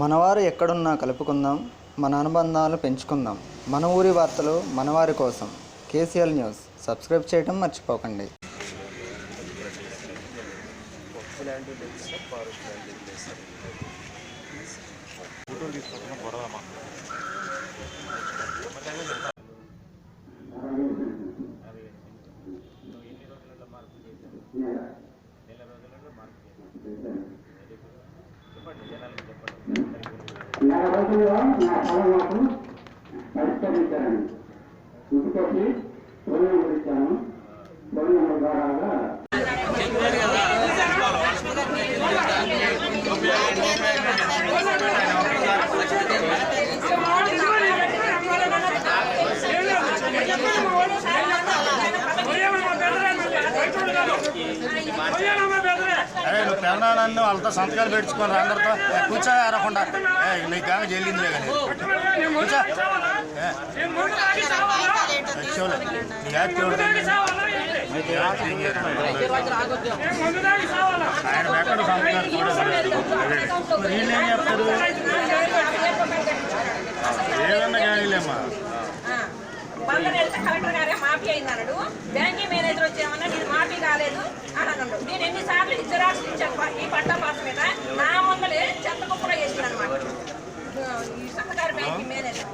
మనవారు ఎక్కడున్నా కలుపుకుందాం మన అనుబంధాలు పెంచుకుందాం. మన ఊరి వార్తలు మనవారి కోసం. KCL news. సబ్స్క్రైబ్ చేయడం మర్చిపోకండి. నెల రోజుల్లో నా సమస్యకు పరిష్కరించాను ఇంటికొచ్చి ఫోన్ నెంబర్ ఇచ్చాను ఫోన్ నెంబర్ ద్వారా అరే నువ్వు పెదనాన్నను వాళ్ళతో సంతకాలు పెట్టుకొని అందరితో. కూర్చో ఆరకుండా ఏ నీకు కానీ చెల్లిందిలే కానీ. కూర్చో. నీ యాక్టివ్ ఆయన ఎక్కడ సంతకాలు కూడా పెట్టలేదు. చెప్తారు ఏదన్నా కానీలేమ్మా. బందర్ వెళ్తే కలెక్టర్ గారే మాఫీ అయిందన్నాడు బ్యాంకింగ్ మేనేజర్ వచ్చేమన్నా మీరు మాఫీ కాలేదు. అని నేను ఎన్నిసార్లు ఇద్దరాలు ఇచ్చాను ఈ పట్టా పాస్ మీద నా ముందలే చెత్త కుప్పలో చేసింది అనమాట ఈ సన్నగారి బ్యాంకింగ్ మేనేజర్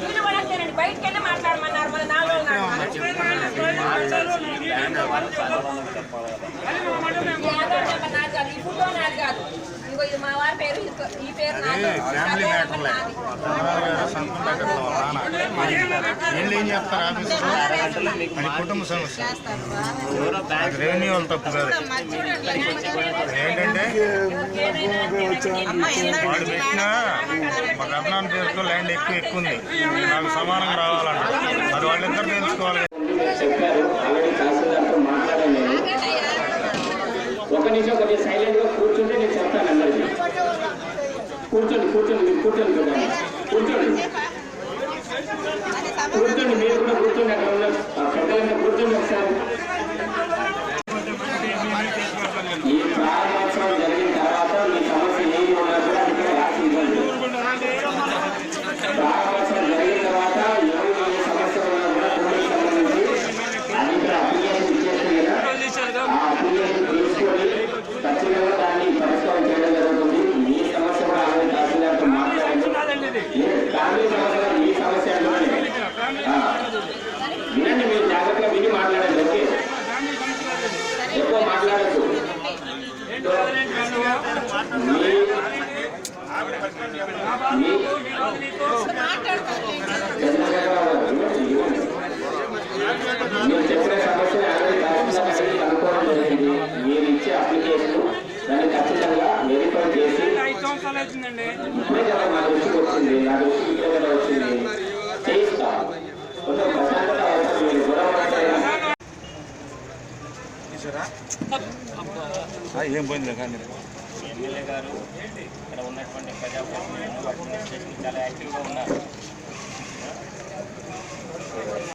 వీళ్ళు కూడా అంతేనండి బయటకు వెళ్ళి మాట్లాడమన్నారు మన నాలుగు ఈ నాది కాదు ఇంకో ఇది మా వారి పేరు ఈ పేరు నాది వీళ్ళు ఏం చెప్తారు ఆఫీసులో అది కుటుంబ సమస్య. అది రెవెన్యూ వాళ్ళు తప్పు కాదు. ఏంటంటే వాడు పెట్టినా మా గమనాన్ని పేరుతో ల్యాండ్ ఎక్కువ ఎక్కువ ఉంది నాకు సమానంగా రావాలంట. అది వాళ్ళిద్దరు తెలుసుకోవాలి. ఒక నిమిషం కొంచెం సైలెంట్గా కూర్చుంటే నేను చెప్తాను అందరికీ. కూర్చోండి కూర్చోండి మీరు కూర్చోండి. కూర్చోండి. మీరు కూడా కూర్చోండి అక్కడ ఉన్న ఆ పెద్దలంతా కూర్చోండి ఒకసారి ఈ ప్రారంభోత్సవం జరిగిన తర్వాత మీ సమస్య ఏది ఉన్నా కూడా ఇక్కడ రాసి ఇవ్వండి ప్రారంభోత్సవం జరిగిన తర్వాత ఎవరు ఏ సమస్య ఉన్నా కూడా పోలీస్ సంబంధించి అది ఇక్కడ అప్లికేషన్ ఇచ్చేస్తుంది కదా ఆ అప్లికేషన్ తీసుకొని ఖచ్చితంగా దాన్ని పరిష్కారం చేయడం జరుగుతుంది మీ సమస్య కూడా అలాగే తహసీల్దార్తో మాట్లాడండి ఏ ఫ్యామిలీ సమస్య కాదు, మీ సమస్య అంటున్నాను. ఆ. వినండి మీరు జాగ్రత్తగా విని మాట్లాడండి ఓకే ఎక్కువ మాట్లాడద్దు మీ మీ చంద్రశేఖరరావు గారు, మీరు చెప్పిన సమస్య ఆల్రెడీ తహసీల్దార్ గారికి కనుక్కోవడం జరిగింది మీరు ఇచ్చే అప్లికేషన్ దాన్ని ఖచ్చితంగా వెరిఫై చేసి ఇప్పుడే కదా నా దృష్టికి వచ్చింది నా దృష్టికి కదా వచ్చింది చేయిస్తా కొంచెం ప్రశాంతత అవసరం మీరు గొడవ ఏం పోయింది కానీ. ఎమ్మెల్యే గారు ఇక్కడ ఉన్నటువంటి ప్రజాప్రతినిధులు అడ్మినిస్ట్రేషన్ చాలా యాక్టివ్గా ఉన్నారు.